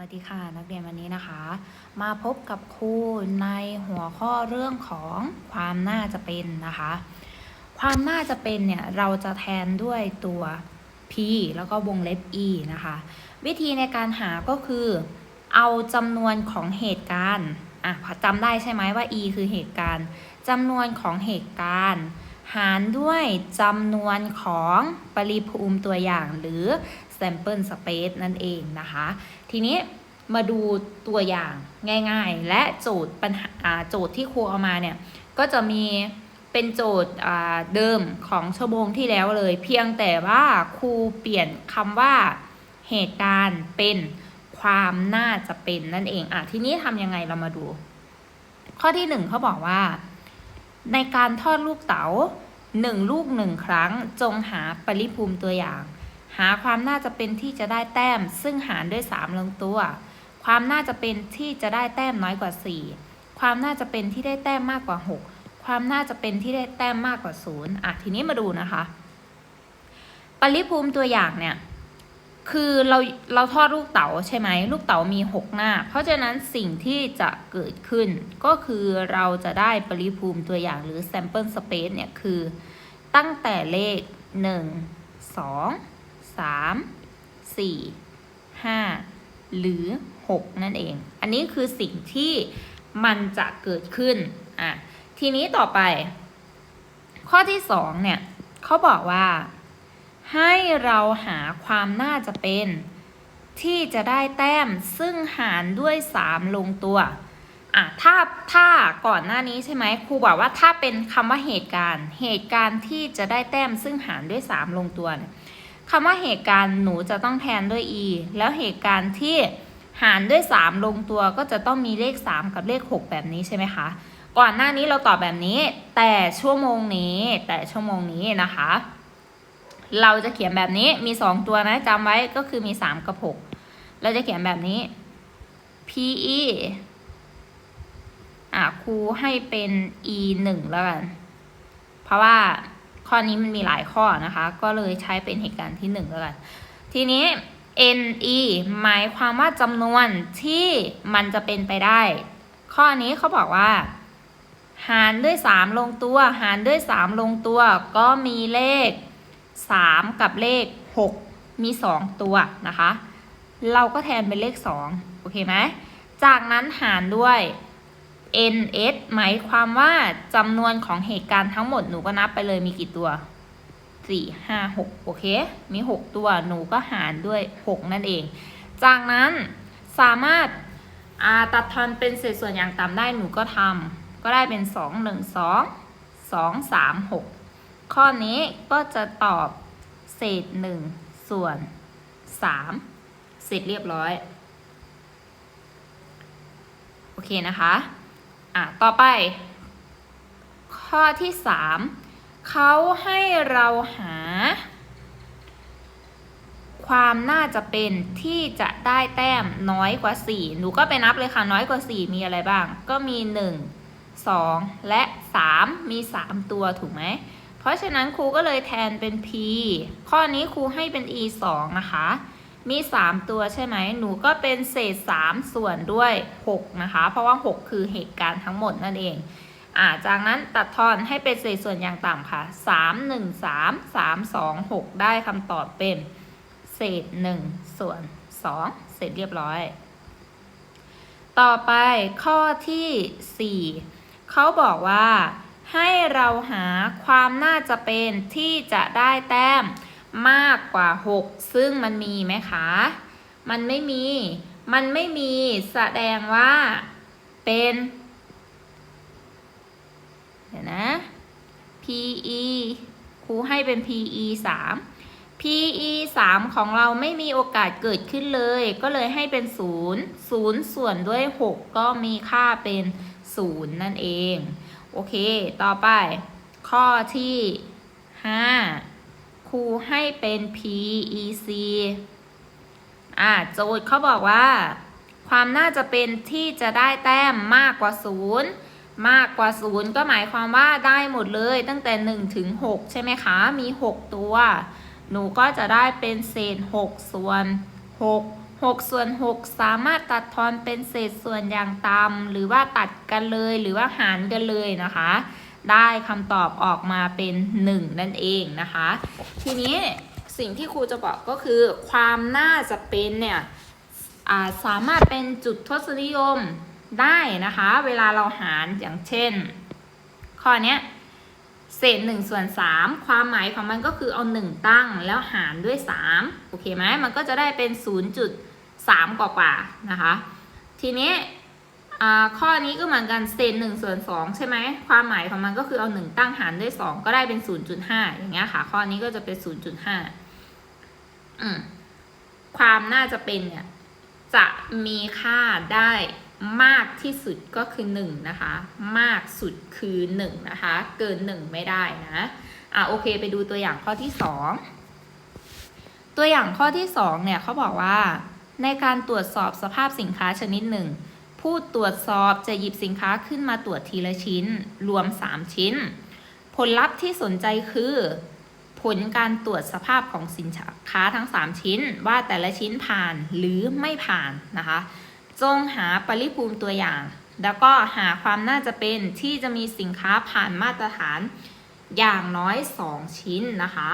วัสดีค่ะนักเรียนวันนี้นะคะ มาพบกับครูในหัวข้อเรื่องของความน่าจะเป็นนะคะ ความน่าจะเป็นเนี่ยเราจะแทนด้วยตัว p แล้วก็วงเล็บ e นะคะ วิธีในการหาก็คือ เอาจำนวนของเหตุการณ์อะจำได้ใช่ไหมว่า e คือเหตุการณ์จำนวนของเหตุการณ์หารด้วยจำนวนของปริภูมิตัวอย่างหรือ sample space นั่นเองนะคะ ทีนี้มาดูตัวอย่างง่ายๆ และโจทย์ปัญหาโจทย์ที่ครูเอามาเนี่ย ก็จะมีเป็นโจทย์เดิมของชั่วโมงที่แล้วเลย เพียงแต่ว่าครูเปลี่ยนคำว่าเหตุการณ์เป็นความน่าจะเป็นนั่นเองอะทีนี้ทำยังไงเรามาดู ข้อที่หนึ่งเขาบอกว่า ในการทอดลูกเต๋าหนึ่งลูกหนึ่งครั้งจงหาปริภูมิตัวอย่าง หาความน่าจะเป็นที่จะได้แต้ม ซึ่งหารด้วย 3 ลงตัว ความน่าจะเป็นที่จะได้แต้มน้อยกว่า 4 ความน่าจะเป็นที่ได้แต้มมากกว่า 6 ความน่าจะเป็นที่ได้แต้มมากกว่า0อะทีนี้มาดูนะคะ ปริภูมิตัวอย่างเนี่ย คือเราเราทอดลูกเต๋าใช่ไหมลูกเต๋ามี 6 หน้า เพราะฉะนั้นสิ่งที่จะเกิดขึ้น ก็คือเราจะได้ปริภูมิตัวอย่างหรือ sample space เนี่ยคือ ตั้งแต่เลข 1 2 3 4 5 หรือ 6 นั่นเอง อันนี้คือสิ่งที่มันจะเกิดขึ้น อะ ทีนี้ต่อไป ข้อที่ 2 เนี่ยเขาบอกว่า ให้เราหาความน่าจะเป็น ที่จะได้แต้มซึ่งหารด้วย 3 ลงตัวอะถ้าถ้าก่อนหน้านี้ใช่ไหมครูบอกว่าถ้าเป็นคำว่าเหตุการณ์ เหตุการณ์ที่จะได้แต้มซึ่งหารด้วย 3 ลงตัวเนี่ย คำว่าเหตุการณ์หนูจะต้องแทนด้วย e แล้วเหตุการณ์ที่หารด้วย 3 ลงตัวก็จะต้องมีเลข 3 กับเลข 6 แบบนี้ใช่ไหมคะ ก่อนหน้านี้เราตอบแบบนี้ แต่ชั่วโมงนี้แต่ชั่วโมงนี้นะคะ เราจะเขียนแบบนี้มี 2 ตัวนะจำไว้ก็คือมี 3 กับ 6 เราจะเขียนแบบนี้ pe อะครูให้เป็น e 1แล้วกัน เพราะว่า ข้อนี้มันมีหลายข้อนะคะ ก็เลยใช้เป็นเหตุการณ์ที่1แล้วกัน ทีนี้ ne หมายความว่าจำนวนที่มันจะเป็นไปได้ ข้อนี้เขาบอกว่า หารด้วย 3 ลงตัว หารด้วย 3 ลงตัว ก็มีเลข 3 กับเลข 6 มี 2 ตัวนะคะ เราก็แทนเป็นเลข 2 โอเคไหม จากนั้นหารด้วย ns หมายความว่าจำนวนของเหตุการณ์ทั้งหมดหนูก็นับไปเลยมีกี่ตัว4 5 6โอเค มี6ตัวหนูก็หารด้วย6นั่นเอง จากนั้นสามารถอาตัดทอนเป็นเศษส่วนอย่างต่ำได้หนูก็ทำก็ได้เป็น2 1 2 2 3 6ข้อนี้ก็จะตอบเศษ1ส่วน3เสร็จเรียบร้อย โอเคนะคะ อะต่อไป ข้อที่3เขาให้เราหา ความน่าจะเป็นที่จะได้แต้มน้อยกว่า 4 หนูก็ไปนับเลยค่ะ น้อยกว่า 4 มีอะไรบ้าง ก็มี 1 2 และ 3 มี 3 ตัวถูกไหม เพราะฉะนั้นครูก็เลยแทนเป็น p ข้อนี้ครูให้เป็น e 2นะคะ มี 3 ตัวใช่ไหม หนูก็เป็นเศษ 3 ส่วนด้วย 6 นะคะ เพราะว่า 6 คือเหตุการณ์ทั้งหมดนั่นเองอ่าจากนั้นตัดทอนให้เป็นเศษส่วนอย่างต่ำค่ะ 3 1 3 3 2 6 ได้คำตอบเป็น เศษ 1 ส่วน 2 เสร็จเรียบร้อย ต่อไปข้อที่ 4 เขาบอกว่าให้เราหาความน่าจะเป็นที่จะได้แต้ม มากกว่า 6 ซึ่งมันมีไหมคะ มันไม่มี มันไม่มีแสดงว่าเป็น เดี๋ยวนะ PE ครูให้เป็น PE 3 PE 3ของเราไม่มีโอกาสเกิดขึ้นเลย ก็เลยให้เป็น 0 0 ส่วนด้วย 6 ก็มีค่าเป็น 0 นั่นเอง โอเค ต่อไป ข้อที่ 5 รูให้เป็น PEC อ่าโจทย์เขาบอกว่า ความน่าจะเป็นที่จะได้แต้มมากกว่า 0 มากกว่า 0 ก็หมายความว่าได้หมดเลยตั้งแต่ 1 ถึง 6 ใช่ไหมคะ มี 6 ตัว หนูก็จะได้เป็นเศษ 6 ส่วน 6 6 ส่วน 6 สามารถตัดทอนเป็นเศษส่วนอย่างต่ำหรือว่าตัดกันเลยหรือว่าหารกันเลยนะคะ ได้คำตอบออกมาเป็น 1 นั่นเองนะคะ ทีนี้สิ่งที่ครูจะบอกก็คือ ความน่าจะเป็นเนี่ยาสามารถเป็นจุดทศนิยมได้นะคะ เวลาเราหารอย่างเช่น ข้อนี้เศษ1ส่วน3 ความหมายของมันก็คือเอา 1 ตั้งแล้วหารด้วย 3 โอเคไหมมันก็จะได้เป็น 0.3 กว่ากว่าๆนะคะ ทีนี้ ข้อนี้ก็เหมือนกันเศษ1ส่วน2ใช่ไหมความหมายของมันก็คือเอา 1 ตั้งหารด้วย 2 ก็ได้เป็น 0.5 อย่างเงี้ยค่ะ ข้อนี้ก็จะเป็น 0.5อืมความน่าจะเป็นเนี่ยจะมีค่าได้มากที่สุดก็คือ1นะคะ มากสุดคือ1นะคะ เกิน 1 ไม่ได้นะอะโอเคไปดูตัวอย่างข้อที่ 2 ตัวอย่างข้อที่2เนี่ยเขาบอกว่าในการตรวจสอบสภาพสินค้าชนิดหนึ่ง ผู้ตรวจสอบจะหยิบสินค้าขึ้นมาตรวจทีละชิ้น รวม 3 ชิ้น ผลลัพธ์ที่สนใจคือ ผลการตรวจสภาพของสินค้าทั้ง 3 ชิ้น ว่าแต่ละชิ้นผ่านหรือไม่ผ่านนะคะ จงหาปริภูมิตัวอย่าง แล้วก็หาความน่าจะเป็นที่จะมีสินค้าผ่านมาตรฐานอย่างน้อย 2 ชิ้นนะคะ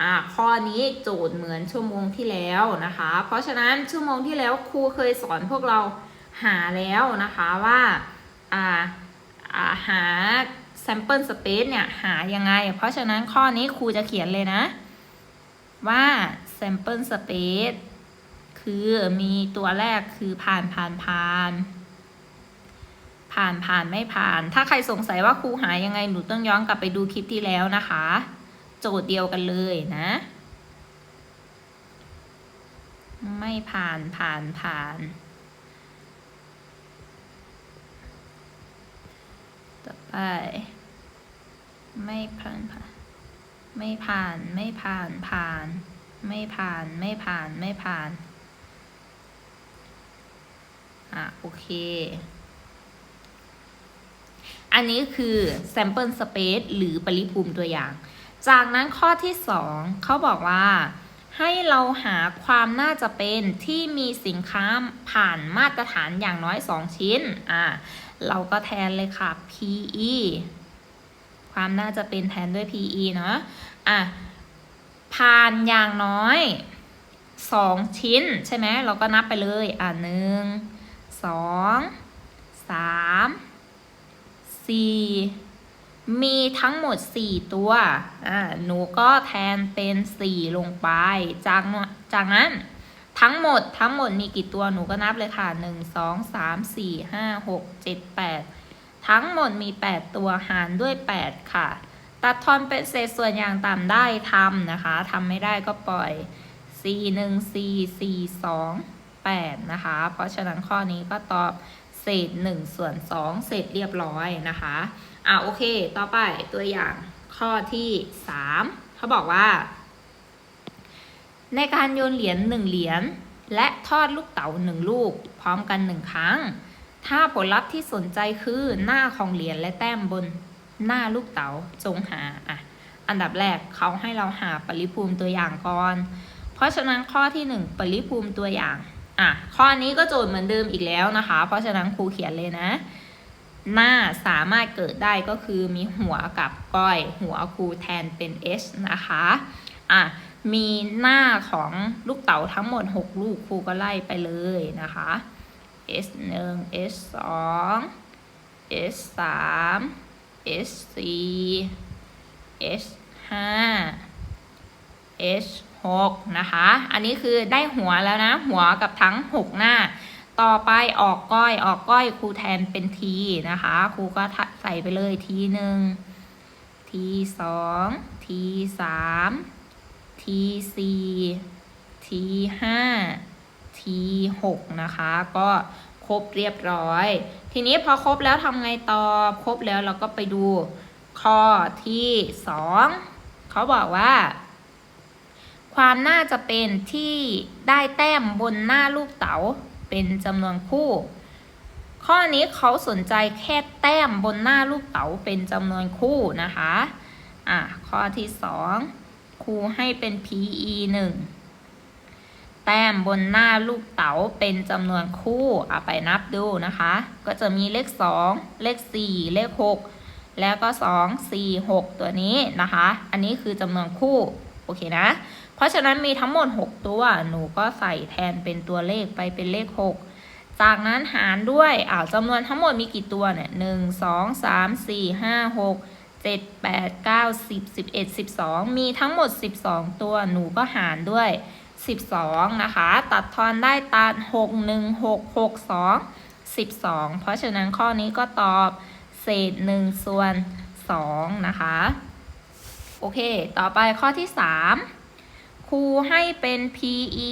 อ่าข้อนี้โจทย์เหมือนชั่วโมงที่แล้วนะคะ เพราะฉะนั้นชั่วโมงที่แล้วครูเคยสอนพวกเรา หาแล้วนะคะว่าอ่าอ่าหา sample space เนี่ย หายังไง เพราะฉะนั้นข้อนี้ครูจะเขียนเลยนะ ว่า sample space คือมีตัวแรกคือผ่านผ่านผ่าน ผ่านผ่านไม่ผ่าน ถ้าใครสงสัยว่าครูหายังไงหนูต้องย้อนกลับไปดูคลิปที่แล้วนะคะ โจทย์เดียวกันเลยนะ ไม่ผ่านผ่านผ่านต่อ ไป ไม่ผ่านผ่าน ไม่ผ่าน ไม่ผ่าน ผ่าน ไม่ผ่าน ไม่ผ่าน ไม่ผ่าน อะ โอเค อันนี้คือ sample space หรือปริภูมิตัวอย่าง จากนั้นข้อที่ 2 เขาบอกว่าให้เราหาความน่าจะเป็นที่มีสินค้าผ่านมาตรฐานอย่างน้อย 2 ชิ้น อะ เราก็แทนเลยค่ะ PE ความน่าจะเป็นแทนด้วย PE เนาะอะผ่านอย่างน้อย 2 ชิ้นใช่ไหมเราก็นับไปเลยอะหนึ่งสองสามสี่มีทั้งหมด 4 ตัวอ่าหนูก็แทนเป็น 4 ลงไป จากจากนั้น ทั้งหมดทั้งหมดมีกี่ตัวหนูก็นับเลยค่ะ 1 2 3 4 5 6 7 8 ทั้งหมดมี 8 ตัวหารด้วย 8 ค่ะ ตัดทอนเป็นเศษส่วนอย่างต่ำได้ทำนะคะทำไม่ได้ก็ปล่อย 4 1 4 4 2 8 นะคะ เพราะฉะนั้นข้อนี้ก็ตอบเศษ 1 ส่วน 2เศษเรียบร้อยนะคะอะโอเค ต่อไปตัวอย่างข้อที่ 3 เขาบอกว่า ในการโยนเหรียญ1เหรียญและทอดลูกเต๋า1ลูก พร้อมกัน1ครั้ง ถ้าผลลัพธ์ที่สนใจคือหน้าของเหรียญและแต้มบนหน้าลูกเต๋าจงหาอะอันดับแรกเขาให้เราหาปริภูมิตัวอย่างก่อน เพราะฉะนั้นข้อที่ 1 ปริภูมิตัวอย่างอะข้อนี้ก็โจทย์เหมือนเดิมอีกแล้วนะคะ เพราะฉะนั้นครูเขียนเลยนะ หน้าสามารถเกิดได้ก็คือมีหัวกับก้อย หัวครูแทนเป็น h นะคะ อะมีหน้าของลูกเต๋าทั้งหมด 6 ลูกครูก็ไล่ไปเลยนะคะ s 1 s 2 s 3 s 4 s 5 s 6นะคะ อันนี้คือได้หัวแล้วนะ หัวกับทั้ง 6 หน้า ต่อไปออกก้อยออกก้อยครูแทนเป็นทีนะคะ ครูก็ใส่ไปเลยทีหนึ่งทีสอง ทีสี่ทีห้าทีหกนะคะ ก็ครบเรียบร้อย ทีนี้พอครบแล้วทำไงต่อ ครบแล้วเราก็ไปดูข้อที่สองเขาบอกว่า ความน่าจะเป็นที่ได้แต้มบนหน้าลูกเต๋าเป็นจำนวนคู่ ข้อนี้เขาสนใจแค่แต้มบนหน้าลูกเต๋าเป็นจำนวนคู่นะคะ อะ ข้อที่สอง ครูให้เป็น PE 1ต้มบนหน้าลูกเต๋าเป็นจำนวนคู่เอาไปนับดูนะคะ ก็จะมีเลข 2 เลข 4 เลข 6 แล้วก็ 2 4 6 ตัวนี้นะคะ อันนี้คือจำนวนคู่ โอเคนะ เพราะฉะนั้นมีทั้งหมด 6 ตัว หนูก็ใส่แทนเป็นตัวเลขไปเป็นเลข 6จากนั้นหารด้วยอ้าวจำนวนทั้งหมดมีกี่ตัวเนี่ยหนึ่งสองสามสี่ห้าหก เจ็ดแปดเก้าสิบสิบเอ็ดสิบสองมีทั้งหมดสิบสองตัวหนูก็หารด้วย 12 นะคะ ตัดทอนได้ตัด 6 1 6 6 2 12 เพราะฉะนั้นข้อนี้ก็ตอบเศษ 1 ส่วน 2 นะคะ โอเค ต่อไปข้อที่ 3 ครูให้เป็น PE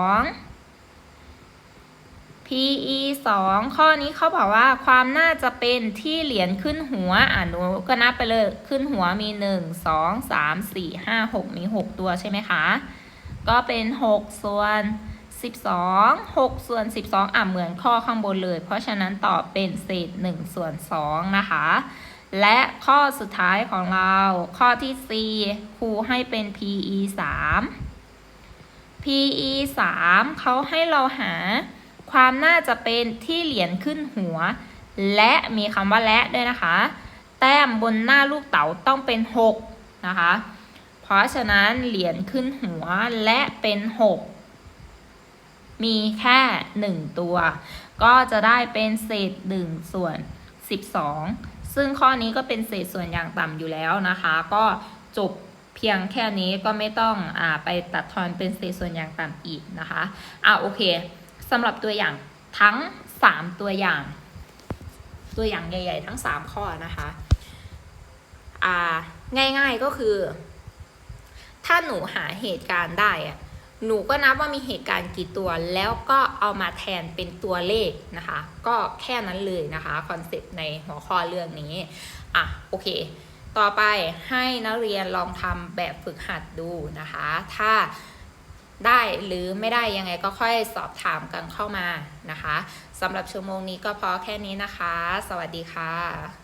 2 PE 2 ข้อนี้เขาบอกว่าความน่าจะเป็นที่เหรียญขึ้นหัวอ่านูก็นับไปเลยขึ้นหัวมี 1 2 3 4 5 6 มี 6 ตัวใช่ไหมคะ ก็เป็น 6 ส่วน 12 6 ส่วน 12 อะเหมือนข้อข้างบนเลย เพราะฉะนั้นตอบเป็นเศษ 1 ส่วน 2 นะคะ และข้อสุดท้ายของเราข้อที่ 4 ครูให้เป็น PE 3 PE 3เขาให้เราหา ความน่าจะเป็นที่เหรียญขึ้นหัว และมีคำว่าและด้วยนะคะ แต้มบนหน้าลูกเต๋าต้องเป็น 6 นะคะ เพราะฉะนั้นเหรียญขึ้นหัวและเป็น 6 มีแค่ 1 ตัว ก็จะได้เป็นเศษ1ส่วน 12 ซึ่งข้อนี้ก็เป็นเศษส่วนอย่างต่ำอยู่แล้วนะคะ ก็จบเพียงแค่นี้ก็ไม่ต้องอไปตัดทอนเป็นเศษส่วนอย่างต่ำอีกนะคะอ่าโอเค สำหรับตัวอย่างทั้ง 3 ตัวอย่าง ตัวอย่างใหญ่ ๆ ทั้ง 3 ข้อนะคะอ่าง่ายๆก็คือ ถ้าหนูหาเหตุการณ์ได้อะหนูก็นับว่ามีเหตุการณ์กี่ตัว แล้วก็เอามาแทนเป็นตัวเลขนะคะ ก็แค่นั้นเลยนะคะคอนเซปต์ในหัวข้อเรื่องนี้อะโอเค ต่อไปให้นักเรียนลองทำแบบฝึกหัดดูนะคะ ถ้า ได้หรือไม่ได้ยังไงก็ค่อยสอบถามกันเข้ามานะคะสำหรับชั่วโมงนี้ก็พอแค่นี้นะคะ สวัสดีค่ะ